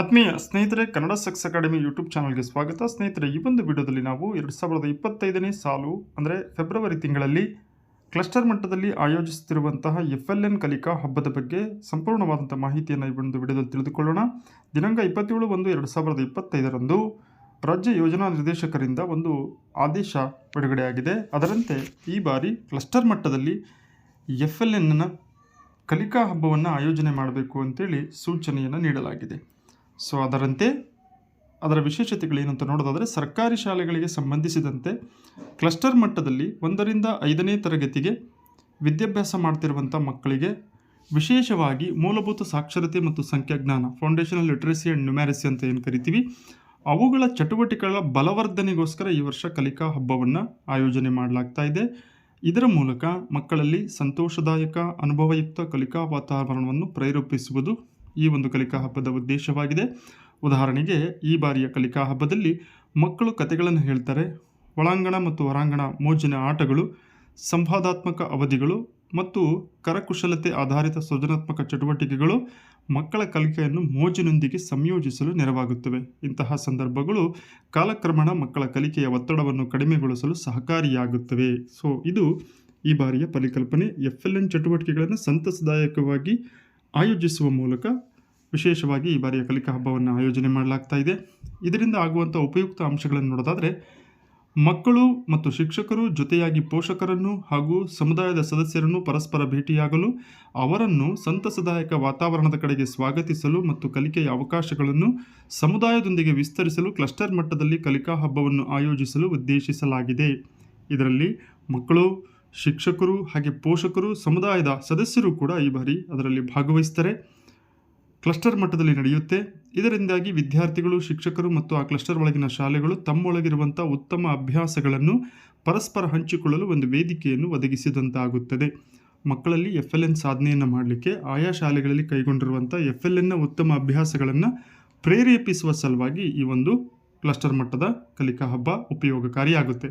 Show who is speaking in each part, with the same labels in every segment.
Speaker 1: ಆತ್ಮೀಯ ಸ್ನೇಹಿತರೆ, Kannada sucks academy YouTube ಚಾನಲ್ಗೆ ಸ್ವಾಗತ. ಸ್ನೇಹಿತರೆ, ಈ ಒಂದು ವಿಡಿಯೋದಲ್ಲಿ ನಾವು ಎರಡು ಸಾವಿರದ ಇಪ್ಪತ್ತೈದನೇ ಸಾಲು, ಅಂದರೆ ಫೆಬ್ರವರಿ ತಿಂಗಳಲ್ಲಿ ಕ್ಲಸ್ಟರ್ ಮಟ್ಟದಲ್ಲಿ ಆಯೋಜಿಸುತ್ತಿರುವಂತಹ ಎಫ್ ಎಲ್ ಎನ್ ಕಲಿಕಾ ಹಬ್ಬದ ಬಗ್ಗೆ ಸಂಪೂರ್ಣವಾದಂಥ ಮಾಹಿತಿಯನ್ನು ಈ ಒಂದು ವಿಡಿಯೋದಲ್ಲಿ ತಿಳಿದುಕೊಳ್ಳೋಣ. ದಿನಾಂಕ ಇಪ್ಪತ್ತೇಳು ಒಂದು ಎರಡು ಸಾವಿರದ ಇಪ್ಪತ್ತೈದರಂದು ರಾಜ್ಯ ಯೋಜನಾ ನಿರ್ದೇಶಕರಿಂದ ಒಂದು ಆದೇಶ ಬಿಡುಗಡೆಯಾಗಿದೆ. ಅದರಂತೆ ಈ ಬಾರಿ ಕ್ಲಸ್ಟರ್ ಮಟ್ಟದಲ್ಲಿ ಎಫ್ ಎಲ್ ಎನ್ನ ಕಲಿಕಾ ಹಬ್ಬವನ್ನು ಆಯೋಜನೆ ಮಾಡಬೇಕು ಅಂತೇಳಿ ಸೂಚನೆಯನ್ನು ನೀಡಲಾಗಿದೆ. ಸೊ ಅದರಂತೆ ಅದರ ವಿಶೇಷತೆಗಳೇನು ಅಂತ ನೋಡೋದಾದರೆ ಸರ್ಕಾರಿ ಶಾಲೆಗಳಿಗೆ ಸಂಬಂಧಿಸಿದಂತೆ ಕ್ಲಸ್ಟರ್ ಮಟ್ಟದಲ್ಲಿ ಒಂದರಿಂದ ಐದನೇ ತರಗತಿಗೆ ವಿದ್ಯಾಭ್ಯಾಸ ಮಾಡ್ತಿರುವಂಥ ಮಕ್ಕಳಿಗೆ ವಿಶೇಷವಾಗಿ ಮೂಲಭೂತ ಸಾಕ್ಷರತೆ ಮತ್ತು ಸಂಖ್ಯಾಜ್ಞಾನ ಫೌಂಡೇಶನಲ್ ಲಿಟ್ರಸಿ ಆ್ಯಂಡ್ ನ್ಯೂಮ್ಯಾರಸಿ ಅಂತ ಏನು ಕರಿತೀವಿ, ಅವುಗಳ ಚಟುವಟಿಕೆಗಳ ಬಲವರ್ಧನೆಗೋಸ್ಕರ ಈ ವರ್ಷ ಕಲಿಕಾ ಹಬ್ಬವನ್ನು ಆಯೋಜನೆ ಮಾಡಲಾಗ್ತಾ ಇದೆ. ಇದರ ಮೂಲಕ ಮಕ್ಕಳಲ್ಲಿ ಸಂತೋಷದಾಯಕ, ಅನುಭವಯುಕ್ತ ಕಲಿಕಾ ವಾತಾವರಣವನ್ನು ಪ್ರೇರೇಪಿಸುವುದು ಈ ಒಂದು ಕಲಿಕಾ ಹಬ್ಬದ ಉದ್ದೇಶವಾಗಿದೆ. ಉದಾಹರಣೆಗೆ, ಈ ಬಾರಿಯ ಕಲಿಕಾ ಹಬ್ಬದಲ್ಲಿ ಮಕ್ಕಳು ಕತೆಗಳನ್ನು ಹೇಳ್ತಾರೆ. ಒಳಾಂಗಣ ಮತ್ತು ಹೊರಾಂಗಣ ಮೋಜಿನ ಆಟಗಳು, ಸಂವಾದಾತ್ಮಕ ಅವಧಿಗಳು ಮತ್ತು ಕರಕುಶಲತೆ ಆಧಾರಿತ ಸೃಜನಾತ್ಮಕ ಚಟುವಟಿಕೆಗಳು ಮಕ್ಕಳ ಕಲಿಕೆಯನ್ನು ಮೋಜಿನೊಂದಿಗೆ ಸಂಯೋಜಿಸಲು ನೆರವಾಗುತ್ತವೆ. ಇಂತಹ ಸಂದರ್ಭಗಳು ಕಾಲಕ್ರಮಣ ಮಕ್ಕಳ ಕಲಿಕೆಯ ಒತ್ತಡವನ್ನು ಕಡಿಮೆಗೊಳಿಸಲು ಸಹಕಾರಿಯಾಗುತ್ತವೆ. ಸೊ, ಇದು ಈ ಬಾರಿಯ ಪರಿಕಲ್ಪನೆ. ಎಫ್ ಎಲ್ ಎನ್ ಚಟುವಟಿಕೆಗಳನ್ನು ಸಂತಸದಾಯಕವಾಗಿ ಆಯೋಜಿಸುವ ಮೂಲಕ ವಿಶೇಷವಾಗಿ ಈ ಬಾರಿಯ ಕಲಿಕಾ ಹಬ್ಬವನ್ನು ಆಯೋಜನೆ ಮಾಡಲಾಗ್ತಾ ಇದೆ. ಇದರಿಂದ ಆಗುವಂಥ ಉಪಯುಕ್ತ ಅಂಶಗಳನ್ನು ನೋಡೋದಾದರೆ, ಮಕ್ಕಳು ಮತ್ತು ಶಿಕ್ಷಕರು ಜೊತೆಯಾಗಿ ಪೋಷಕರನ್ನು ಹಾಗೂ ಸಮುದಾಯದ ಸದಸ್ಯರನ್ನು ಪರಸ್ಪರ ಭೇಟಿಯಾಗಲು, ಅವರನ್ನು ಸಂತಸದಾಯಕ ವಾತಾವರಣದ ಕಡೆಗೆ ಸ್ವಾಗತಿಸಲು ಮತ್ತು ಕಲಿಕೆಯ ಅವಕಾಶಗಳನ್ನು ಸಮುದಾಯದೊಂದಿಗೆ ವಿಸ್ತರಿಸಲು ಕ್ಲಸ್ಟರ್ ಮಟ್ಟದಲ್ಲಿ ಕಲಿಕಾ ಹಬ್ಬವನ್ನು ಆಯೋಜಿಸಲು ಉದ್ದೇಶಿಸಲಾಗಿದೆ. ಇದರಲ್ಲಿ ಮಕ್ಕಳು ಶಿಕ್ಷಕರು ಹಾಗೆ ಪೋಷಕರು ಸಮುದಾಯದ ಸದಸ್ಯರು ಕೂಡ ಈ ಬಾರಿ ಅದರಲ್ಲಿ ಭಾಗವಹಿಸ್ತಾರೆ. ಕ್ಲಸ್ಟರ್ ಮಟ್ಟದಲ್ಲಿ ನಡೆಯುತ್ತೆ. ಇದರಿಂದಾಗಿ ವಿದ್ಯಾರ್ಥಿಗಳು, ಶಿಕ್ಷಕರು ಮತ್ತು ಆ ಕ್ಲಸ್ಟರ್ ಒಳಗಿನ ಶಾಲೆಗಳು ತಮ್ಮೊಳಗಿರುವಂಥ ಉತ್ತಮ ಅಭ್ಯಾಸಗಳನ್ನು ಪರಸ್ಪರ ಹಂಚಿಕೊಳ್ಳಲು ಒಂದು ವೇದಿಕೆಯನ್ನು ಒದಗಿಸಿದಂತಾಗುತ್ತದೆ. ಮಕ್ಕಳಲ್ಲಿ ಎಫ್ ಎಲ್ ಎನ್ ಸಾಧನೆಯನ್ನು ಮಾಡಲಿಕ್ಕೆ, ಆಯಾ ಶಾಲೆಗಳಲ್ಲಿ ಕೈಗೊಂಡಿರುವಂಥ ಎಫ್ ಎಲ್ ಎನ್ನ ಉತ್ತಮ ಅಭ್ಯಾಸಗಳನ್ನು ಪ್ರೇರೇಪಿಸುವ ಸಲುವಾಗಿ ಈ ಒಂದು ಕ್ಲಸ್ಟರ್ ಮಟ್ಟದ ಕಲಿಕಾ ಹಬ್ಬ ಉಪಯೋಗಕಾರಿಯಾಗುತ್ತೆ.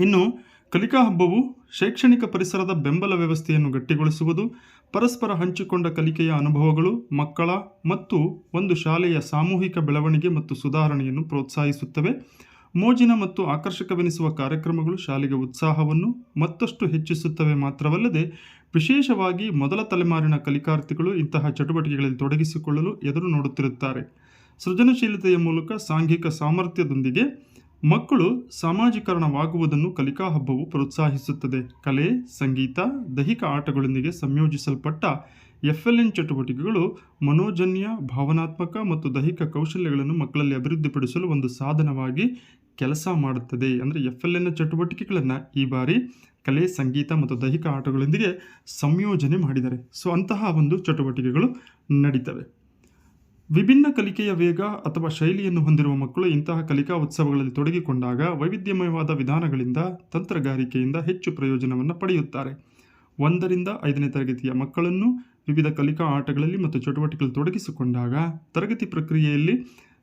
Speaker 1: ಇನ್ನು ಕಲಿಕಾ ಹಬ್ಬವು ಶೈಕ್ಷಣಿಕ ಪರಿಸರದ ಬೆಂಬಲ ವ್ಯವಸ್ಥೆಯನ್ನು ಗಟ್ಟಿಗೊಳಿಸುವುದು, ಪರಸ್ಪರ ಹಂಚಿಕೊಂಡ ಕಲಿಕೆಯ ಅನುಭವಗಳು ಮಕ್ಕಳ ಮತ್ತು ಒಂದು ಶಾಲೆಯ ಸಾಮೂಹಿಕ ಬೆಳವಣಿಗೆ ಮತ್ತು ಸುಧಾರಣೆಯನ್ನು ಪ್ರೋತ್ಸಾಹಿಸುತ್ತವೆ. ಮೋಜಿನ ಮತ್ತು ಆಕರ್ಷಕವೆನಿಸುವ ಕಾರ್ಯಕ್ರಮಗಳು ಶಾಲೆಗೆ ಉತ್ಸಾಹವನ್ನು ಮತ್ತಷ್ಟು ಹೆಚ್ಚಿಸುತ್ತವೆ ಮಾತ್ರವಲ್ಲದೆ, ವಿಶೇಷವಾಗಿ ಮೊದಲ ತಲೆಮಾರಿನ ಕಲಿಕಾರ್ಥಿಗಳು ಇಂತಹ ಚಟುವಟಿಕೆಗಳಲ್ಲಿ ತೊಡಗಿಸಿಕೊಳ್ಳಲು ಎದುರು ನೋಡುತ್ತಿರುತ್ತಾರೆ. ಸೃಜನಶೀಲತೆಯ ಮೂಲಕ ಸಾಂಘಿಕ ಸಾಮರ್ಥ್ಯದೊಂದಿಗೆ ಮಕ್ಕಳು ಸಾಮಾಜೀಕರಣವಾಗುವುದನ್ನು ಕಲಿಕಾ ಹಬ್ಬವು ಪ್ರೋತ್ಸಾಹಿಸುತ್ತದೆ. ಕಲೆ, ಸಂಗೀತ, ದೈಹಿಕ ಆಟಗಳೊಂದಿಗೆ ಸಂಯೋಜಿಸಲ್ಪಟ್ಟ ಎಫ್ ಎಲ್ ಎನ್ ಚಟುವಟಿಕೆಗಳು ಮನೋಜನ್ಯ, ಭಾವನಾತ್ಮಕ ಮತ್ತು ದೈಹಿಕ ಕೌಶಲ್ಯಗಳನ್ನು ಮಕ್ಕಳಲ್ಲಿ ಅಭಿವೃದ್ಧಿಪಡಿಸಲು ಒಂದು ಸಾಧನವಾಗಿ ಕೆಲಸ ಮಾಡುತ್ತದೆ. ಅಂದರೆ ಎಫ್ ಎಲ್ ಎನ್ ಚಟುವಟಿಕೆಗಳನ್ನು ಈ ಬಾರಿ ಕಲೆ, ಸಂಗೀತ ಮತ್ತು ದೈಹಿಕ ಆಟಗಳೊಂದಿಗೆ ಸಂಯೋಜನೆ ಮಾಡಿದ್ದಾರೆ. ಸೊ ಅಂತಹ ಒಂದು ಚಟುವಟಿಕೆಗಳು ನಡೀತವೆ. ವಿಭಿನ್ನ ಕಲಿಕೆಯ ವೇಗ ಅಥವಾ ಶೈಲಿಯನ್ನು ಹೊಂದಿರುವ ಮಕ್ಕಳು ಇಂತಹ ಕಲಿಕಾ ಉತ್ಸವಗಳಲ್ಲಿ ತೊಡಗಿಕೊಂಡಾಗ ವೈವಿಧ್ಯಮಯವಾದ ವಿಧಾನಗಳಿಂದ ತಂತ್ರಗಾರಿಕೆಯಿಂದ ಹೆಚ್ಚು ಪ್ರಯೋಜನವನ್ನು ಪಡೆಯುತ್ತಾರೆ. ಒಂದರಿಂದ ಐದನೇ ತರಗತಿಯ ಮಕ್ಕಳನ್ನು ವಿವಿಧ ಕಲಿಕಾ ಆಟಗಳಲ್ಲಿ ಮತ್ತು ಚಟುವಟಿಕೆಗಳಲ್ಲಿ ತೊಡಗಿಸಿಕೊಂಡಾಗ ತರಗತಿ ಪ್ರಕ್ರಿಯೆಯಲ್ಲಿ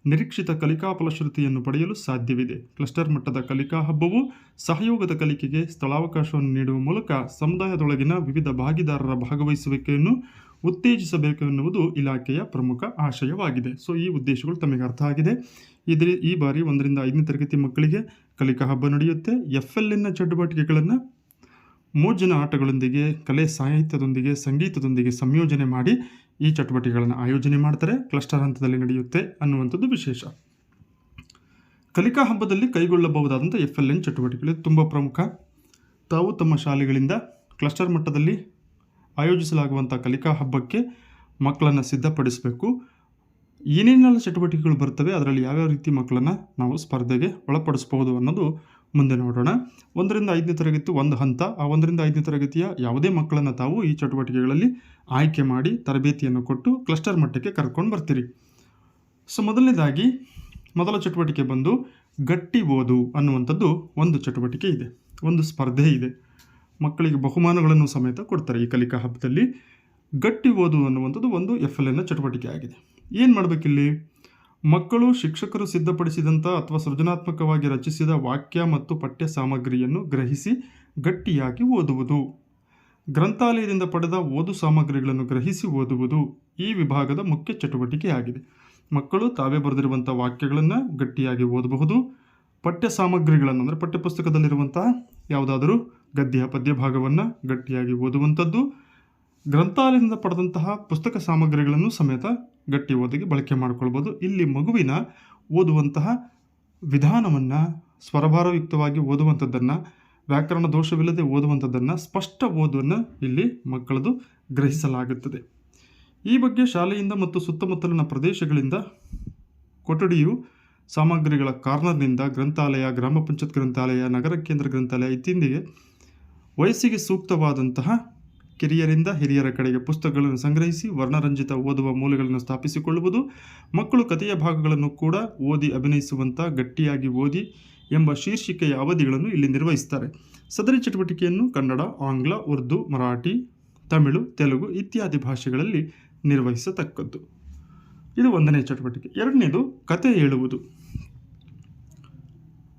Speaker 1: ನಿರೀಕ್ಷಿತ ಕಲಿಕಾ ಫಲಶ್ರುತಿಯನ್ನು ಪಡೆಯಲು ಸಾಧ್ಯವಿದೆ. ಕ್ಲಸ್ಟರ್ ಮಟ್ಟದ ಕಲಿಕಾ ಹಬ್ಬವು ಸಹಯೋಗದ ಕಲಿಕೆಗೆ ಸ್ಥಳಾವಕಾಶವನ್ನು ನೀಡುವ ಮೂಲಕ ಸಮುದಾಯದೊಳಗಿನ ವಿವಿಧ ಭಾಗಿದಾರರ ಭಾಗವಹಿಸುವಿಕೆಯನ್ನು ಉತ್ತೇಜಿಸಬೇಕು ಎನ್ನುವುದು ಇಲಾಖೆಯ ಪ್ರಮುಖ ಆಶಯವಾಗಿದೆ. ಸೊ ಈ ಉದ್ದೇಶಗಳು ತಮಗೆ ಅರ್ಥ ಆಗಿದೆ. ಇದ್ರ, ಈ ಬಾರಿ ಒಂದರಿಂದ ಐದನೇ ತರಗತಿ ಮಕ್ಕಳಿಗೆ ಕಲಿಕಾ ಹಬ್ಬ ನಡೆಯುತ್ತೆ. ಎಫ್ ಎಲ್ ಎನ್ನ ಚಟುವಟಿಕೆಗಳನ್ನು ಮೋಜಿನ ಆಟಗಳೊಂದಿಗೆ, ಕಲೆ ಸಾಹಿತ್ಯದೊಂದಿಗೆ, ಸಂಗೀತದೊಂದಿಗೆ ಸಂಯೋಜನೆ ಮಾಡಿ ಈ ಚಟುವಟಿಕೆಗಳನ್ನು ಆಯೋಜನೆ ಮಾಡ್ತಾರೆ. ಕ್ಲಸ್ಟರ್ ಹಂತದಲ್ಲಿ ನಡೆಯುತ್ತೆ ಅನ್ನುವಂಥದ್ದು ವಿಶೇಷ. ಕಲಿಕಾ ಹಬ್ಬದಲ್ಲಿ ಕೈಗೊಳ್ಳಬಹುದಾದಂಥ ಎಫ್ ಎಲ್ ಎನ್ ಚಟುವಟಿಕೆಗಳು ತುಂಬ ಪ್ರಮುಖ. ತಾವು ತಮ್ಮ ಶಾಲೆಗಳಿಂದ ಕ್ಲಸ್ಟರ್ ಮಟ್ಟದಲ್ಲಿ ಆಯೋಜಿಸಲಾಗುವಂಥ ಕಲಿಕಾ ಹಬ್ಬಕ್ಕೆ ಮಕ್ಕಳನ್ನು ಸಿದ್ಧಪಡಿಸಬೇಕು. ಏನೇನೆಲ್ಲ ಚಟುವಟಿಕೆಗಳು ಬರ್ತವೆ ಅದರಲ್ಲಿ ಯಾವ್ಯಾವ ರೀತಿ ಮಕ್ಕಳನ್ನು ನಾವು ಸ್ಪರ್ಧೆಗೆ ಒಳಪಡಿಸ್ಬೋದು ಅನ್ನೋದು ಮುಂದೆ ನೋಡೋಣ. ಒಂದರಿಂದ ಐದನೇ ತರಗತಿ ಒಂದು ಹಂತ. ಆ ಒಂದರಿಂದ ಐದನೇ ತರಗತಿಯ ಯಾವುದೇ ಮಕ್ಕಳನ್ನು ತಾವು ಈ ಚಟುವಟಿಕೆಗಳಲ್ಲಿ ಆಯ್ಕೆ ಮಾಡಿ ತರಬೇತಿಯನ್ನು ಕೊಟ್ಟು ಕ್ಲಸ್ಟರ್ ಮಟ್ಟಕ್ಕೆ ಕರ್ಕೊಂಡು ಬರ್ತೀರಿ. ಸೊ ಮೊದಲನೇದಾಗಿ ಮೊದಲ ಚಟುವಟಿಕೆ ಬಂದು ಗಟ್ಟಿ ಓದು ಅನ್ನುವಂಥದ್ದು ಒಂದು ಚಟುವಟಿಕೆ ಇದೆ. ಒಂದು ಸ್ಪರ್ಧೆ ಇದೆ. ಮಕ್ಕಳಿಗೆ ಬಹುಮಾನಗಳನ್ನು ಸಮೇತ ಕೊಡ್ತಾರೆ. ಈ ಕಲಿಕಾ ಹಬ್ಬದಲ್ಲಿ ಗಟ್ಟಿ ಓದು ಅನ್ನುವಂಥದ್ದು ಒಂದು ಎಫ್ ಎಲ್ ಎನ್ನ ಚಟುವಟಿಕೆ ಆಗಿದೆ. ಏನು ಮಾಡಬೇಕಿಲ್ಲಿ? ಮಕ್ಕಳು ಶಿಕ್ಷಕರು ಸಿದ್ಧಪಡಿಸಿದಂಥ ಅಥವಾ ಸೃಜನಾತ್ಮಕವಾಗಿ ರಚಿಸಿದ ವಾಕ್ಯ ಮತ್ತು ಪಠ್ಯ ಸಾಮಗ್ರಿಯನ್ನು ಗ್ರಹಿಸಿ ಗಟ್ಟಿಯಾಗಿ ಓದುವುದು. ಗ್ರಂಥಾಲಯದಿಂದ ಪಡೆದ ಓದು ಸಾಮಗ್ರಿಗಳನ್ನು ಗ್ರಹಿಸಿ ಓದುವುದು ಈ ವಿಭಾಗದ ಮುಖ್ಯ ಚಟುವಟಿಕೆಯಾಗಿದೆ ಮಕ್ಕಳು ತಾವೇ ಬರೆದಿರುವಂಥ ವಾಕ್ಯಗಳನ್ನು ಗಟ್ಟಿಯಾಗಿ ಓದಬಹುದು. ಪಠ್ಯ ಸಾಮಗ್ರಿಗಳನ್ನು ಅಂದರೆ ಪಠ್ಯಪುಸ್ತಕದಲ್ಲಿರುವಂತಹ ಯಾವುದಾದರೂ ಗದ್ಯ ಪದ್ಯ ಭಾಗವನ್ನು ಗಟ್ಟಿಯಾಗಿ ಓದುವಂಥದ್ದು. ಗ್ರಂಥಾಲಯದಿಂದ ಪಡೆದಂತಹ ಪುಸ್ತಕ ಸಾಮಗ್ರಿಗಳನ್ನು ಸಮೇತ ಗಟ್ಟಿ ಓದಿಗೆ ಬಳಕೆ ಮಾಡಿಕೊಳ್ಬೋದು. ಇಲ್ಲಿ ಮಗುವಿನ ಓದುವಂತಹ ವಿಧಾನವನ್ನು, ಸ್ವರಭಾರಯುಕ್ತವಾಗಿ ಓದುವಂಥದ್ದನ್ನು, ವ್ಯಾಕರಣ ದೋಷವಿಲ್ಲದೆ ಓದುವಂಥದ್ದನ್ನು, ಸ್ಪಷ್ಟ ಓದನ್ನು ಇಲ್ಲಿ ಮಕ್ಕಳದು ಗ್ರಹಿಸಲಾಗುತ್ತದೆ. ಈ ಬಗ್ಗೆ ಶಾಲೆಯಿಂದ ಮತ್ತು ಸುತ್ತಮುತ್ತಲಿನ ಪ್ರದೇಶಗಳಿಂದ ಕೊಠಡಿಯು ಸಾಮಗ್ರಿಗಳ ಕಾರ್ನರ್ನಿಂದ ಗ್ರಂಥಾಲಯ, ಗ್ರಾಮ ಪಂಚಾಯತ್ ಗ್ರಂಥಾಲಯ, ನಗರ ಕೇಂದ್ರ ಗ್ರಂಥಾಲಯ ಇತ್ತೀಂದಿಗೆ ವಯಸ್ಸಿಗೆ ಸೂಕ್ತವಾದಂತಹ ಕಿರಿಯರಿಂದ ಹಿರಿಯರ ಕಡೆಗೆ ಪುಸ್ತಕಗಳನ್ನು ಸಂಗ್ರಹಿಸಿ ವರ್ಣರಂಜಿತ ಓದುವ ಮೂಲಗಳನ್ನು ಸ್ಥಾಪಿಸಿಕೊಳ್ಳುವುದು, ಮಕ್ಕಳು ಕಥೆಯ ಭಾಗಗಳನ್ನು ಕೂಡ ಓದಿ ಅಭಿನಯಿಸುವಂಥ ಗಟ್ಟಿಯಾಗಿ ಓದಿ ಎಂಬ ಶೀರ್ಷಿಕೆಯ ಅವಧಿಗಳನ್ನು ಇಲ್ಲಿ ನಿರ್ವಹಿಸ್ತಾರೆ ಸದರಿ ಚಟುವಟಿಕೆಯನ್ನು ಕನ್ನಡ, ಆಂಗ್ಲ, ಉರ್ದು, ಮರಾಠಿ, ತಮಿಳು, ತೆಲುಗು ಇತ್ಯಾದಿ ಭಾಷೆಗಳಲ್ಲಿ ನಿರ್ವಹಿಸತಕ್ಕದ್ದು. ಇದು ಒಂದನೇ ಚಟುವಟಿಕೆ. ಎರಡನೇದು ಕತೆ ಹೇಳುವುದು.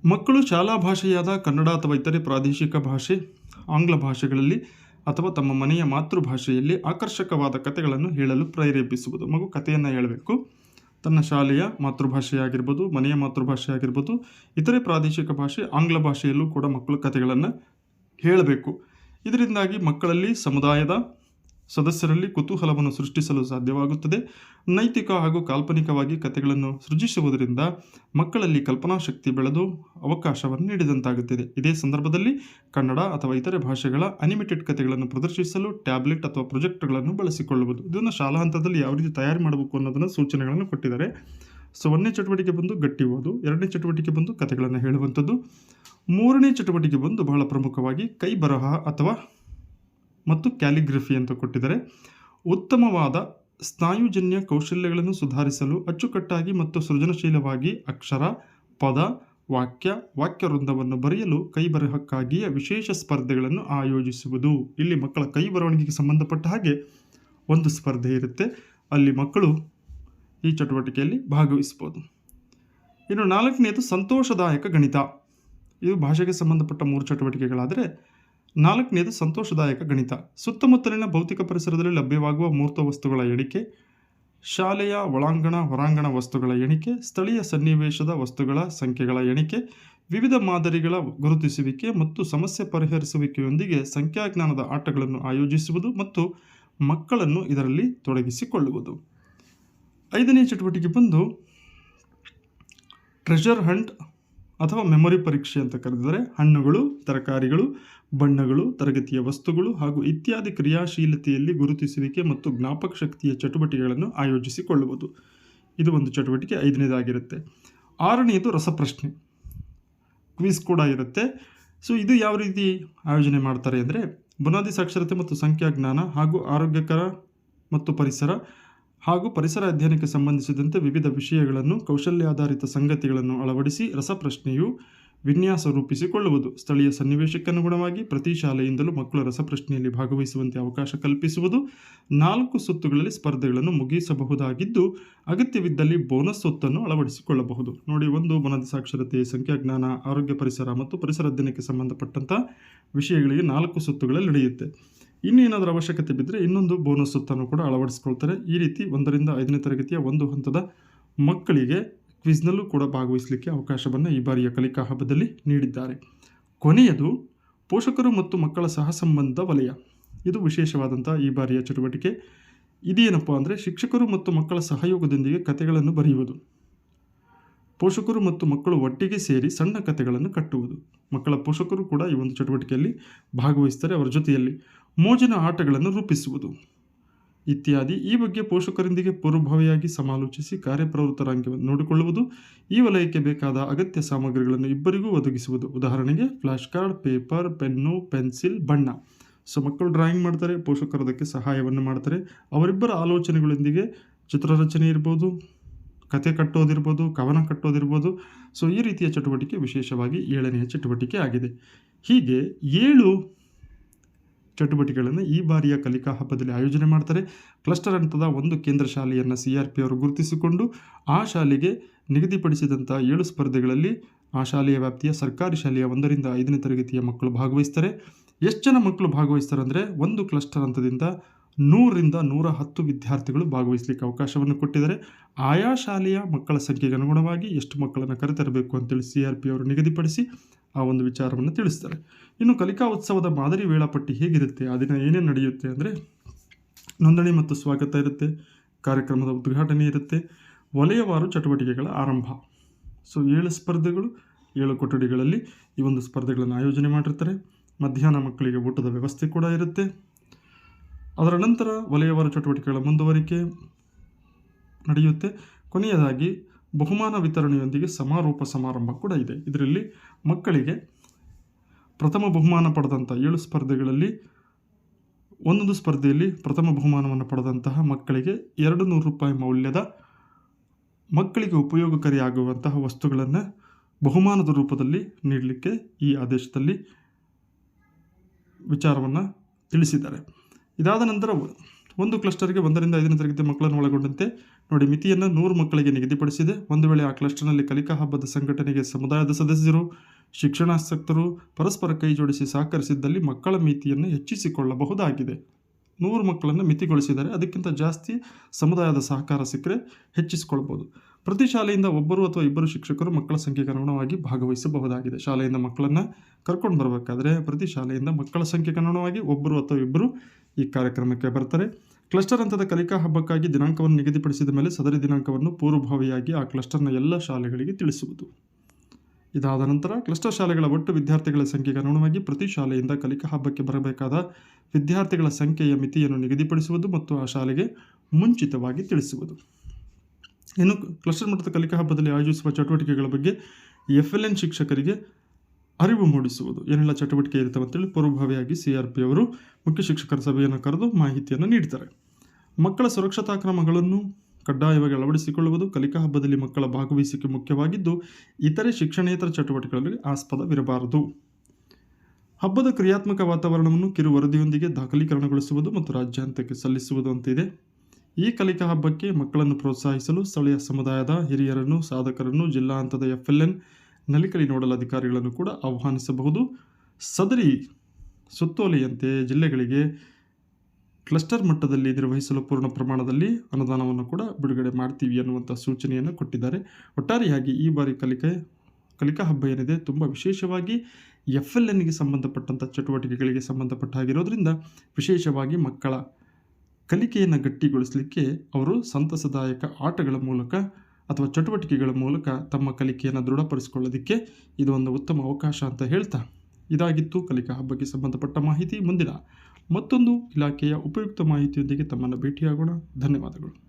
Speaker 1: ಮಕ್ಕಳು ಶಾಲಾ ಭಾಷೆಯಾದ ಕನ್ನಡ ಅಥವಾ ಇತರೆ ಪ್ರಾದೇಶಿಕ ಭಾಷೆ ಆಂಗ್ಲ ಭಾಷೆಗಳಲ್ಲಿ ಅಥವಾ ತಮ್ಮ ಮನೆಯ ಮಾತೃಭಾಷೆಯಲ್ಲಿ ಆಕರ್ಷಕವಾದ ಕಥೆಗಳನ್ನು ಹೇಳಲು ಪ್ರೇರೇಪಿಸುವುದು. ಮಗು ಕಥೆಯನ್ನು ಹೇಳಬೇಕು. ತನ್ನ ಶಾಲೆಯ ಮಾತೃಭಾಷೆಯಾಗಿರ್ಬೋದು, ಮನೆಯ ಮಾತೃಭಾಷೆ ಆಗಿರ್ಬೋದು ಇತರೆ ಪ್ರಾದೇಶಿಕ ಭಾಷೆ, ಆಂಗ್ಲ ಭಾಷೆಯಲ್ಲೂ ಕೂಡ ಮಕ್ಕಳು ಕಥೆಗಳನ್ನು ಹೇಳಬೇಕು. ಇದರಿಂದಾಗಿ ಮಕ್ಕಳಲ್ಲಿ ಸಮುದಾಯದ ಸದಸ್ಯರಲ್ಲಿ ಕುತೂಹಲವನ್ನು ಸೃಷ್ಟಿಸಲು ಸಾಧ್ಯವಾಗುತ್ತದೆ. ನೈತಿಕ ಹಾಗೂ ಕಾಲ್ಪನಿಕವಾಗಿ ಕಥೆಗಳನ್ನು ಸೃಜಿಸುವುದರಿಂದ ಮಕ್ಕಳಲ್ಲಿ ಕಲ್ಪನಾ ಶಕ್ತಿ ಬೆಳೆದು ಅವಕಾಶವನ್ನು ನೀಡಿದಂತಾಗುತ್ತದೆ. ಇದೇ ಸಂದರ್ಭದಲ್ಲಿ ಕನ್ನಡ ಅಥವಾ ಇತರೆ ಭಾಷೆಗಳ ಅನಿಮೇಟೆಡ್ ಕಥೆಗಳನ್ನು ಪ್ರದರ್ಶಿಸಲು ಟ್ಯಾಬ್ಲೆಟ್ ಅಥವಾ ಪ್ರೊಜೆಕ್ಟ್ಗಳನ್ನು ಬಳಸಿಕೊಳ್ಳುವುದು. ಇದನ್ನು ಶಾಲಾ ಹಂತದಲ್ಲಿ ಯಾವ ರೀತಿ ತಯಾರು ಮಾಡಬೇಕು ಅನ್ನೋದನ್ನು ಸೂಚನೆಗಳನ್ನು ಕೊಟ್ಟಿದ್ದಾರೆ. ಸೊ, ಒಂದನೇ ಚಟುವಟಿಕೆ ಬಂದು ಗಟ್ಟಿ ಓದು, ಎರಡನೇ ಚಟುವಟಿಕೆ ಬಂದು ಕಥೆಗಳನ್ನು ಹೇಳುವಂಥದ್ದು. ಮೂರನೇ ಚಟುವಟಿಕೆ ಬಂದು ಬಹಳ ಪ್ರಮುಖವಾಗಿ ಕೈ ಬರಹ ಅಥವಾ ಮತ್ತು ಕ್ಯಾಲಿಗ್ರಫಿ ಅಂತ ಕೊಟ್ಟಿದ್ದಾರೆ. ಉತ್ತಮವಾದ ಸ್ನಾಯುಜನ್ಯ ಕೌಶಲ್ಯಗಳನ್ನು ಸುಧಾರಿಸಲು ಅಚ್ಚುಕಟ್ಟಾಗಿ ಮತ್ತು ಸೃಜನಶೀಲವಾಗಿ ಅಕ್ಷರ, ಪದ, ವಾಕ್ಯ ವಾಕ್ಯ ವೃಂದವನ್ನು ಬರೆಯಲು ಕೈ ಬರಹಕ್ಕಾಗಿಯೇ ವಿಶೇಷ ಸ್ಪರ್ಧೆಗಳನ್ನು ಆಯೋಜಿಸುವುದು. ಇಲ್ಲಿ ಮಕ್ಕಳ ಕೈ ಬರವಣಿಗೆಗೆ ಸಂಬಂಧಪಟ್ಟ ಹಾಗೆ ಒಂದು ಸ್ಪರ್ಧೆ ಇರುತ್ತೆ. ಅಲ್ಲಿ ಮಕ್ಕಳು ಈ ಚಟುವಟಿಕೆಯಲ್ಲಿ ಭಾಗವಹಿಸ್ಬೋದು ಇನ್ನು ನಾಲ್ಕನೇದು ಸಂತೋಷದಾಯಕ ಗಣಿತ. ಇದು ಭಾಷೆಗೆ ಸಂಬಂಧಪಟ್ಟ ಮೂರು ಚಟುವಟಿಕೆಗಳಾದರೆ ನಾಲ್ಕನೇದು ಸಂತೋಷದಾಯಕ ಗಣಿತ. ಸುತ್ತಮುತ್ತಲಿನ ಭೌತಿಕ ಪರಿಸರದಲ್ಲಿ ಲಭ್ಯವಾಗುವ ಮೂರ್ತ ವಸ್ತುಗಳ ಎಣಿಕೆ, ಶಾಲೆಯ ಒಳಾಂಗಣ, ಹೊರಾಂಗಣ ವಸ್ತುಗಳ ಎಣಿಕೆ, ಸ್ಥಳೀಯ ಸನ್ನಿವೇಶದ ವಸ್ತುಗಳ ಸಂಖ್ಯೆಗಳ ಎಣಿಕೆ, ವಿವಿಧ ಮಾದರಿಗಳ ಗುರುತಿಸುವಿಕೆ ಮತ್ತು ಸಮಸ್ಯೆ ಪರಿಹರಿಸುವಿಕೆಯೊಂದಿಗೆ ಸಂಖ್ಯಾಜ್ಞಾನದ ಆಟಗಳನ್ನು ಆಯೋಜಿಸುವುದು ಮತ್ತು ಮಕ್ಕಳನ್ನು ಇದರಲ್ಲಿ ತೊಡಗಿಸಿಕೊಳ್ಳುವುದು. ಐದನೇ ಚಟುವಟಿಕೆ ಬಂದು ಟ್ರೆಷರ್ ಹಂಟ್ ಅಥವಾ ಮೆಮೊರಿ ಪರೀಕ್ಷೆ ಅಂತ ಕರೆದಿದ್ದಾರೆ. ಹಣ್ಣುಗಳು, ತರಕಾರಿಗಳು ಬಣ್ಣಗಳು, ತರಗತಿಯ ವಸ್ತುಗಳು ಹಾಗೂ ಇತ್ಯಾದಿ ಕ್ರಿಯಾಶೀಲತೆಯಲ್ಲಿ ಗುರುತಿಸುವಿಕೆ ಮತ್ತು ಜ್ಞಾಪಕ ಶಕ್ತಿಯ ಚಟುವಟಿಕೆಗಳನ್ನು ಆಯೋಜಿಸಿಕೊಳ್ಳುವುದು. ಇದು ಒಂದು ಚಟುವಟಿಕೆ. ಐದನೇದಾಗಿರುತ್ತೆ. ಆರನೆಯದು ರಸಪ್ರಶ್ನೆ. ಕ್ವಿಸ್ ಕೂಡ ಇರುತ್ತೆ. ಸೊ, ಇದು ಯಾವ ರೀತಿ ಆಯೋಜನೆ ಮಾಡ್ತಾರೆ ಅಂದರೆ, ಬುನಾದಿ ಸಾಕ್ಷರತೆ ಮತ್ತು ಸಂಖ್ಯಾಜ್ಞಾನ ಹಾಗೂ ಆರೋಗ್ಯಕರ ಮತ್ತು ಪರಿಸರ ಹಾಗೂ ಪರಿಸರ ಅಧ್ಯಯನಕ್ಕೆ ಸಂಬಂಧಿಸಿದಂತೆ ವಿವಿಧ ವಿಷಯಗಳನ್ನು ಕೌಶಲ್ಯಾಧಾರಿತ ಸಂಗತಿಗಳನ್ನು ಅಳವಡಿಸಿ ರಸಪ್ರಶ್ನೆಯು ವಿನ್ಯಾಸ ರೂಪಿಸಿಕೊಳ್ಳುವುದು ಸ್ಥಳೀಯ ಸನ್ನಿವೇಶಕ್ಕನುಗುಣವಾಗಿ ಪ್ರತಿ ಶಾಲೆಯಿಂದಲೂ ಮಕ್ಕಳ ರಸಪ್ರಶ್ನೆಯಲ್ಲಿ ಭಾಗವಹಿಸುವಂತೆ ಅವಕಾಶ ಕಲ್ಪಿಸುವುದು, ನಾಲ್ಕು ಸುತ್ತುಗಳಲ್ಲಿ ಸ್ಪರ್ಧೆಗಳನ್ನು ಮುಗಿಸಬಹುದಾಗಿದ್ದು, ಅಗತ್ಯವಿದ್ದಲ್ಲಿ ಬೋನಸ್ ಸುತ್ತನ್ನು ಅಳವಡಿಸಿಕೊಳ್ಳಬಹುದು. ನೋಡಿ, ಒಂದು ಮನದ ಸಾಕ್ಷರತೆ ಸಂಖ್ಯಾಜ್ಞಾನ, ಆರೋಗ್ಯ ಪರಿಸರ ಮತ್ತು ಪರಿಸರ ಅಧ್ಯಯನಕ್ಕೆ ಸಂಬಂಧಪಟ್ಟಂಥ ವಿಷಯಗಳಿಗೆ ನಾಲ್ಕು ಸುತ್ತುಗಳಲ್ಲಿ ನಡೆಯುತ್ತೆ. ಇನ್ನೇನಾದರೂ ಅವಶ್ಯಕತೆ ಬಿದ್ದರೆ ಇನ್ನೊಂದು ಬೋನಸ್ ಸುತ್ತನ್ನು ಕೂಡ ಅಳವಡಿಸಿಕೊಳ್ತಾರೆ. ಈ ರೀತಿ ಒಂದರಿಂದ ಐದನೇ ತರಗತಿಯ ಒಂದು ಹಂತದ ಮಕ್ಕಳಿಗೆ ಕ್ವಿಜ್ನಲ್ಲೂ ಕೂಡ ಭಾಗವಹಿಸಲಿಕ್ಕೆ ಅವಕಾಶವನ್ನು ಈ ಬಾರಿಯ ಕಲಿಕಾ ಹಬ್ಬದಲ್ಲಿ ನೀಡಿದ್ದಾರೆ. ಕೊನೆಯದು, ಪೋಷಕರು ಮತ್ತು ಮಕ್ಕಳ ಸಹಸಂಬಂಧ ವಲಯ. ಇದು ವಿಶೇಷವಾದಂಥ ಈ ಬಾರಿಯ ಚಟುವಟಿಕೆ. ಇದೇನಪ್ಪ ಅಂದರೆ ಶಿಕ್ಷಕರು ಮತ್ತು ಮಕ್ಕಳ ಸಹಯೋಗದೊಂದಿಗೆ ಕಥೆಗಳನ್ನು ಬರೆಯುವುದು. ಪೋಷಕರು ಮತ್ತು ಮಕ್ಕಳು ಒಟ್ಟಿಗೆ ಸೇರಿ ಸಣ್ಣ ಕಥೆಗಳನ್ನು ಕಟ್ಟುವುದು. ಮಕ್ಕಳ ಪೋಷಕರು ಕೂಡ ಈ ಒಂದು ಚಟುವಟಿಕೆಯಲ್ಲಿ ಭಾಗವಹಿಸ್ತಾರೆ, ಅವರ ಜೊತೆಯಲ್ಲಿ ಮೋಜಿನ ಆಟಗಳನ್ನು ರೂಪಿಸುವುದು. ಇತ್ಯಾದಿ. ಈ ಬಗ್ಗೆ ಪೋಷಕರೊಂದಿಗೆ ಪೂರ್ವಭಾವಿಯಾಗಿ ಸಮಾಲೋಚಿಸಿ ಕಾರ್ಯಪ್ರವೃತ್ತರಾಗಿ ನೋಡಿಕೊಳ್ಳುವುದು, ಈ ವಲಯಕ್ಕೆ ಬೇಕಾದ ಅಗತ್ಯ ಸಾಮಗ್ರಿಗಳನ್ನು ಇಬ್ಬರಿಗೂ ಒದಗಿಸುವುದು. ಉದಾಹರಣೆಗೆ, flash card, paper, pen, pencil, ಬಣ್ಣ. ಸೊ, ಮಕ್ಕಳು ಡ್ರಾಯಿಂಗ್ ಮಾಡ್ತಾರೆ, ಪೋಷಕರು ಅದಕ್ಕೆ ಸಹಾಯವನ್ನು ಮಾಡ್ತಾರೆ. ಅವರಿಬ್ಬರ ಆಲೋಚನೆಗಳೊಂದಿಗೆ ಚಿತ್ರರಚನೆ ಇರ್ಬೋದು ಕತೆ ಕಟ್ಟೋದಿರ್ಬೋದು, ಕವನ ಕಟ್ಟೋದಿರ್ಬೋದು. ಸೊ, ಈ ರೀತಿಯ ಚಟುವಟಿಕೆ ವಿಶೇಷವಾಗಿ ಏಳನೆಯ ಚಟುವಟಿಕೆ ಆಗಿದೆ. ಹೀಗೆ ಏಳು ಚಟುವಟಿಕೆಗಳನ್ನು ಈ ಬಾರಿಯ ಕಲಿಕಾ ಹಬ್ಬದಲ್ಲಿ ಆಯೋಜನೆ ಮಾಡ್ತಾರೆ. ಕ್ಲಸ್ಟರ್ ಹಂತದ ಒಂದು ಕೇಂದ್ರ ಶಾಲೆಯನ್ನು ಸಿ ಆರ್ ಪಿ ಅವರು ಗುರುತಿಸಿಕೊಂಡು ಆ ಶಾಲೆಗೆ ನಿಗದಿಪಡಿಸಿದಂಥ ಏಳು ಸ್ಪರ್ಧೆಗಳಲ್ಲಿ ಆ ಶಾಲೆಯ ವ್ಯಾಪ್ತಿಯ ಸರ್ಕಾರಿ ಶಾಲೆಯ ಒಂದರಿಂದ ಐದನೇ ತರಗತಿಯ ಮಕ್ಕಳು ಭಾಗವಹಿಸ್ತಾರೆ. ಎಷ್ಟು ಜನ ಮಕ್ಕಳು ಭಾಗವಹಿಸ್ತಾರೆ ಅಂದರೆ ಒಂದು ಕ್ಲಸ್ಟರ್ ಹಂತದಿಂದ ನೂರರಿಂದ ನೂರ ಹತ್ತು ವಿದ್ಯಾರ್ಥಿಗಳು ಭಾಗವಹಿಸಲಿಕ್ಕೆ ಅವಕಾಶವನ್ನು ಕೊಟ್ಟಿದ್ದಾರೆ. ಆಯಾ ಶಾಲೆಯ ಮಕ್ಕಳ ಸಂಖ್ಯೆಗೆ ಅನುಗುಣವಾಗಿ ಎಷ್ಟು ಮಕ್ಕಳನ್ನು ಕರೆತರಬೇಕು ಅಂತೇಳಿ ಸಿ ಆರ್ ಪಿ ಅವರು ನಿಗದಿಪಡಿಸಿ ಆ ಒಂದು ವಿಚಾರವನ್ನು ತಿಳಿಸ್ತಾರೆ. ಇನ್ನು ಕಲಿಕಾ ಉತ್ಸವದ ಮಾದರಿ ವೇಳಾಪಟ್ಟಿ ಹೇಗಿರುತ್ತೆ? ಆ ದಿನ ಏನೇನು ನಡೆಯುತ್ತೆ ಅಂದರೆ ನೋಂದಣಿ ಮತ್ತು ಸ್ವಾಗತ ಇರುತ್ತೆ, ಕಾರ್ಯಕ್ರಮದ ಉದ್ಘಾಟನೆ ಇರುತ್ತೆ, ವಲಯವಾರು ಚಟುವಟಿಕೆಗಳ ಆರಂಭ. ಸೊ ಏಳು ಸ್ಪರ್ಧೆಗಳು, ಏಳು ಕೊಠಡಿಗಳಲ್ಲಿ ಈ ಒಂದು ಸ್ಪರ್ಧೆಗಳನ್ನು ಆಯೋಜನೆ ಮಾಡಿರ್ತಾರೆ. ಮಧ್ಯಾಹ್ನ ಮಕ್ಕಳಿಗೆ ಊಟದ ವ್ಯವಸ್ಥೆ ಕೂಡ ಇರುತ್ತೆ. ಅದರ ನಂತರ ವಲಯವಾರು ಚಟುವಟಿಕೆಗಳ ಮುಂದುವರಿಕೆ ನಡೆಯುತ್ತೆ. ಕೊನೆಯದಾಗಿ ಬಹುಮಾನ ವಿತರಣೆಯೊಂದಿಗೆ ಸಮಾರೋಪ ಸಮಾರಂಭ ಕೂಡ ಇದೆ. ಇದರಲ್ಲಿ ಮಕ್ಕಳಿಗೆ ಪ್ರಥಮ ಬಹುಮಾನ ಪಡೆದಂಥ ಏಳು ಸ್ಪರ್ಧೆಗಳಲ್ಲಿ ಒಂದೊಂದು ಸ್ಪರ್ಧೆಯಲ್ಲಿ ಪ್ರಥಮ ಬಹುಮಾನವನ್ನು ಪಡೆದಂತಹ ಮಕ್ಕಳಿಗೆ ಎರಡು ನೂರು ರೂಪಾಯಿ ಮೌಲ್ಯದ ಮಕ್ಕಳಿಗೆ ಉಪಯೋಗಕಾರಿಯಾಗುವಂತಹ ವಸ್ತುಗಳನ್ನು ಬಹುಮಾನದ ರೂಪದಲ್ಲಿ ನೀಡಲಿಕ್ಕೆ ಈ ಆದೇಶದಲ್ಲಿ ವಿಚಾರವನ್ನು ತಿಳಿಸಿದ್ದಾರೆ. ಇದಾದ ನಂತರ ಒಂದು ಕ್ಲಸ್ಟರ್ಗೆ ಒಂದರಿಂದ ಐದನೇ ತರಗತಿ ಮಕ್ಕಳನ್ನು ಒಳಗೊಂಡಂತೆ ನೋಡಿ, ಮಿತಿಯನ್ನು ನೂರು ಮಕ್ಕಳಿಗೆ ನಿಗದಿಪಡಿಸಿದೆ. ಒಂದು ವೇಳೆ ಆ ಕ್ಲಸ್ಟರ್ನಲ್ಲಿ ಕಲಿಕಾ ಹಬ್ಬದ ಸಂಘಟನೆಗೆ ಸಮುದಾಯದ ಸದಸ್ಯರು ಶಿಕ್ಷಣಾಸಕ್ತರು ಪರಸ್ಪರ ಕೈ ಜೋಡಿಸಿ ಸಹಕರಿಸಿದ್ದಲ್ಲಿ ಮಕ್ಕಳ ಮಿತಿಯನ್ನು ಹೆಚ್ಚಿಸಿಕೊಳ್ಳಬಹುದಾಗಿದೆ. ನೂರು ಮಕ್ಕಳನ್ನು ಮಿತಿಗೊಳಿಸಿದರೆ ಅದಕ್ಕಿಂತ ಜಾಸ್ತಿ ಸಮುದಾಯದ ಸಹಕಾರ ಸಿಕ್ಕರೆ ಹೆಚ್ಚಿಸಿಕೊಳ್ಬೋದು ಪ್ರತಿ ಶಾಲೆಯಿಂದ ಒಬ್ಬರು ಅಥವಾ ಇಬ್ಬರು ಶಿಕ್ಷಕರು ಮಕ್ಕಳ ಸಂಖ್ಯೆಗೆ ಅನುಗುಣವಾಗಿ ಭಾಗವಹಿಸಬಹುದಾಗಿದೆ. ಶಾಲೆಯಿಂದ ಮಕ್ಕಳನ್ನು ಕರ್ಕೊಂಡು ಬರಬೇಕಾದ್ರೆ ಪ್ರತಿ ಶಾಲೆಯಿಂದ ಮಕ್ಕಳ ಸಂಖ್ಯೆಗೆ ಅನುಗುಣವಾಗಿ ಒಬ್ಬರು ಅಥವಾ ಇಬ್ಬರು ಈ ಕಾರ್ಯಕ್ರಮಕ್ಕೆ ಬರ್ತಾರೆ. ಕ್ಲಸ್ಟರ್ ಹಂತದ ಕಲಿಕಾ ಹಬ್ಬಕ್ಕಾಗಿ ದಿನಾಂಕವನ್ನು ನಿಗದಿಪಡಿಸಿದ ಮೇಲೆ ಸದರಿ ದಿನಾಂಕವನ್ನು ಪೂರ್ವಭಾವಿಯಾಗಿ ಆ ಕ್ಲಸ್ಟರ್ನ ಎಲ್ಲ ಶಾಲೆಗಳಿಗೆ ತಿಳಿಸುವುದು. ಇದಾದ ನಂತರ ಕ್ಲಸ್ಟರ್ ಶಾಲೆಗಳ ಒಟ್ಟು ವಿದ್ಯಾರ್ಥಿಗಳ ಸಂಖ್ಯೆಗೆ ಅನುಗುಣವಾಗಿ ಪ್ರತಿ ಶಾಲೆಯಿಂದ ಕಲಿಕಾ ಹಬ್ಬಕ್ಕೆ ಬರಬೇಕಾದ ವಿದ್ಯಾರ್ಥಿಗಳ ಸಂಖ್ಯೆಯ ಮಿತಿಯನ್ನು ನಿಗದಿಪಡಿಸುವುದು ಮತ್ತು ಆ ಶಾಲೆಗೆ ಮುಂಚಿತವಾಗಿ ತಿಳಿಸುವುದು. ಇನ್ನು ಕ್ಲಸ್ಟರ್ ಮಟ್ಟದ ಕಲಿಕಾ ಹಬ್ಬದಲ್ಲಿ ಆಯೋಜಿಸುವ ಚಟುವಟಿಕೆಗಳ ಬಗ್ಗೆ ಎಫ್ ಎಲ್ ಎನ್ ಶಿಕ್ಷಕರಿಗೆ ಅರಿವು ಮೂಡಿಸುವುದು. ಏನೆಲ್ಲ ಚಟುವಟಿಕೆ ಇರ್ತವೆ ಅಂತೇಳಿ ಪೂರ್ವಭಾವಿಯಾಗಿ ಸಿ ಆರ್ ಪಿ ಅವರು ಮುಖ್ಯ ಶಿಕ್ಷಕರ ಸಭೆಯನ್ನು ಕರೆದು ಮಾಹಿತಿಯನ್ನು ನೀಡ್ತಾರೆ ಮಕ್ಕಳ ಸುರಕ್ಷತಾ ಕ್ರಮಗಳನ್ನು ಕಡ್ಡಾಯವಾಗಿ ಅಳವಡಿಸಿಕೊಳ್ಳುವುದು ಕಲಿಕಾ ಹಬ್ಬದಲ್ಲಿ ಮಕ್ಕಳ ಭಾಗವಹಿಸಿಕೆ ಮುಖ್ಯವಾಗಿದ್ದು, ಇತರೆ ಶಿಕ್ಷಣೇತರ ಚಟುವಟಿಕೆಗಳಲ್ಲಿ ಆಸ್ಪದವಿರಬಾರದು ಹಬ್ಬದ ಕ್ರಿಯಾತ್ಮಕ ವಾತಾವರಣವನ್ನು ಕಿರು ವರದಿಯೊಂದಿಗೆ ದಾಖಲೀಕರಣಗೊಳಿಸುವುದು ಮತ್ತು ರಾಜ್ಯಾಂತಕ್ಕೆ ಸಲ್ಲಿಸುವುದು ಅಂತಿದೆ. ಈ ಕಲಿಕಾ ಹಬ್ಬಕ್ಕೆ ಮಕ್ಕಳನ್ನು ಪ್ರೋತ್ಸಾಹಿಸಲು ಸ್ಥಳೀಯ ಸಮುದಾಯದ ಹಿರಿಯರನ್ನು, ಸಾಧಕರನ್ನು, ಜಿಲ್ಲಾ ಹಂತದ F L N Nalikali nodal ಅಧಿಕಾರಿಗಳನ್ನು ಕೂಡ ಆಹ್ವಾನಿಸಬಹುದು. ಸದರಿ ಸುತ್ತೋಲೆಯಂತೆ ಜಿಲ್ಲೆಗಳಿಗೆ ಕ್ಲಸ್ಟರ್ ಮಟ್ಟದಲ್ಲಿ ನಿರ್ವಹಿಸಲು ಪೂರ್ಣ ಪ್ರಮಾಣದಲ್ಲಿ ಅನುದಾನವನ್ನು ಕೂಡ ಬಿಡುಗಡೆ ಮಾಡ್ತೀವಿ ಅನ್ನುವಂಥ ಸೂಚನೆಯನ್ನು ಕೊಟ್ಟಿದ್ದಾರೆ. ಒಟ್ಟಾರೆಯಾಗಿ ಈ ಬಾರಿ ಕಲಿಕೆ, ಕಲಿಕಾ ಹಬ್ಬ ಏನಿದೆ, ತುಂಬ ವಿಶೇಷವಾಗಿ ಎಫ್ ಎಲ್ ಎನ್ಗೆ ಸಂಬಂಧಪಟ್ಟಂಥ ಚಟುವಟಿಕೆಗಳಿಗೆ ಸಂಬಂಧಪಟ್ಟ ಆಗಿರೋದ್ರಿಂದ ವಿಶೇಷವಾಗಿ ಮಕ್ಕಳ ಕಲಿಕೆಯನ್ನು ಗಟ್ಟಿಗೊಳಿಸಲಿಕ್ಕೆ ಅವರು ಸಂತಸದಾಯಕ ಆಟಗಳ ಮೂಲಕ ಅಥವಾ ಚಟುವಟಿಕೆಗಳ ಮೂಲಕ ತಮ್ಮ ಕಲಿಕೆಯನ್ನು ದೃಢಪಡಿಸಿಕೊಳ್ಳೋದಕ್ಕೆ ಇದು ಒಂದು ಉತ್ತಮ ಅವಕಾಶ ಅಂತ ಹೇಳ್ತಾ ಇದಾಗಿತ್ತು. ಕಲಿಕಾ ಹಬ್ಬಕ್ಕೆ ಸಂಬಂಧಪಟ್ಟ ಮಾಹಿತಿ ಮುಂದಿನ ಮತ್ತೊಂದು ಇಲಾಖೆಯ ಉಪಯುಕ್ತ ಮಾಹಿತಿಯೊಂದಿಗೆ ತಮ್ಮನ್ನು ಭೇಟಿಯಾಗೋಣ. ಧನ್ಯವಾದಗಳು.